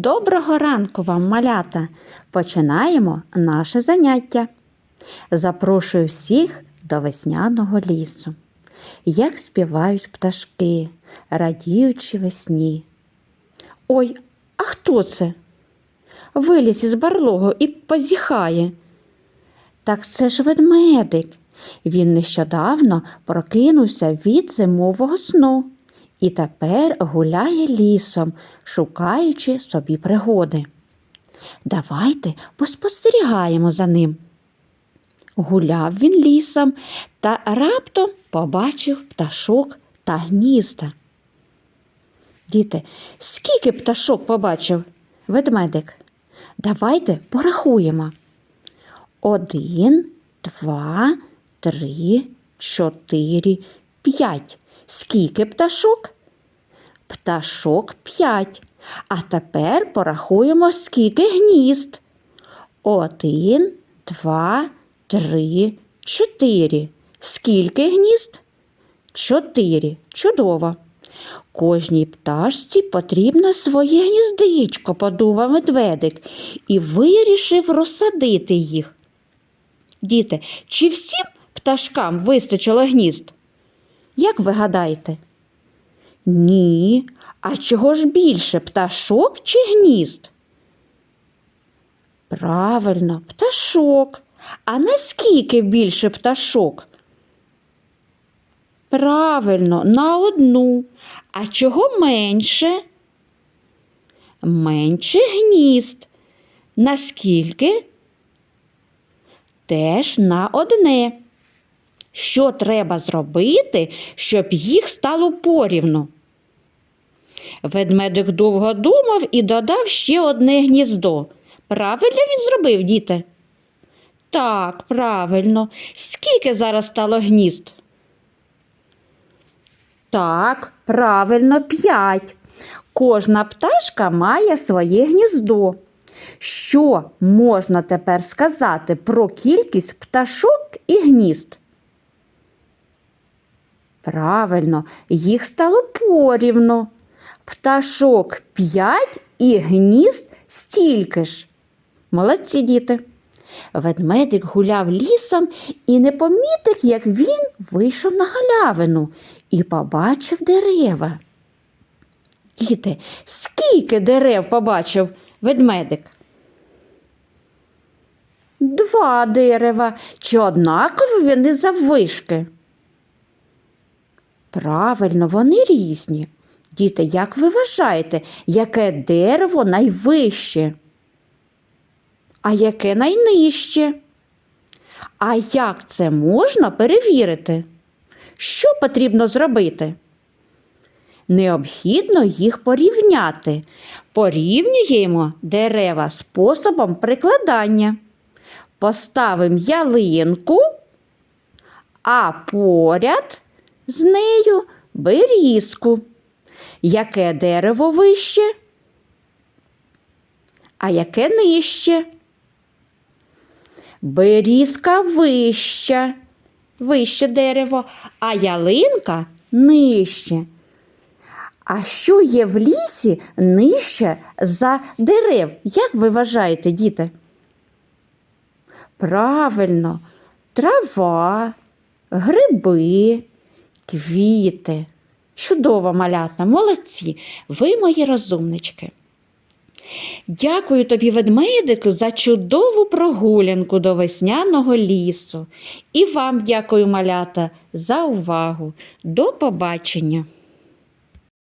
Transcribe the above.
Доброго ранку вам, малята! Починаємо наше заняття. Запрошую всіх до весняного лісу. Як співають пташки, радіючи весні. Ой, а хто це? Виліз із барлогу і позіхає. Так це ж ведмедик. Він нещодавно прокинувся від зимового сну і тепер гуляє лісом, шукаючи собі пригоди. Давайте поспостерігаємо за ним. Гуляв він лісом та раптом побачив пташок та гнізда. Діти, скільки пташок побачив ведмедик? Давайте порахуємо. Один, два, три, чотири, п'ять. Скільки пташок? Пташок п'ять. А тепер порахуємо, скільки гнізд. Один, два, три, чотири. Скільки гнізд? Чотири. Чудово. Кожній пташці потрібно своє гніздечко, подумав медведик, і вирішив розсадити їх. Діти, чи всім пташкам вистачило гнізд? Як ви гадаєте? Ні. А чого ж більше пташок чи гнізд? Правильно, пташок. А наскільки більше пташок? Правильно, на одну. А чого менше? Менше гнізд. Наскільки? Теж на одне. Що треба зробити, щоб їх стало порівну? Ведмедик довго думав і додав ще одне гніздо. Правильно він зробив, діти? Так, правильно. Скільки зараз стало гнізд? Так, правильно, п'ять. Кожна пташка має своє гніздо. Що можна тепер сказати про кількість пташок і гнізд? Правильно, їх стало порівно. Пташок п'ять і гнізд стільки ж. Молодці діти. Ведмедик гуляв лісом і не помітив, як він вийшов на галявину і побачив дерева. Діти, скільки дерев побачив ведмедик? Два дерева. Чи однакові вони заввишки? Правильно, вони різні. Діти, як ви вважаєте, яке дерево найвище? А яке найнижче? А як це можна перевірити? Що потрібно зробити? Необхідно їх порівняти. Порівнюємо дерева способом прикладання. Поставимо ялинку, а поряд з нею берізку. Яке дерево вище? А яке нижче? Берізка вища, вище дерево, а ялинка нижче. А що є в лісі нижче за дерев? Як ви вважаєте, діти? Правильно, трава, гриби, квіти. Чудово, малята, молодці, ви мої розумнички. Дякую тобі, ведмедику, за чудову прогулянку до весняного лісу. І вам дякую, малята, за увагу. До побачення!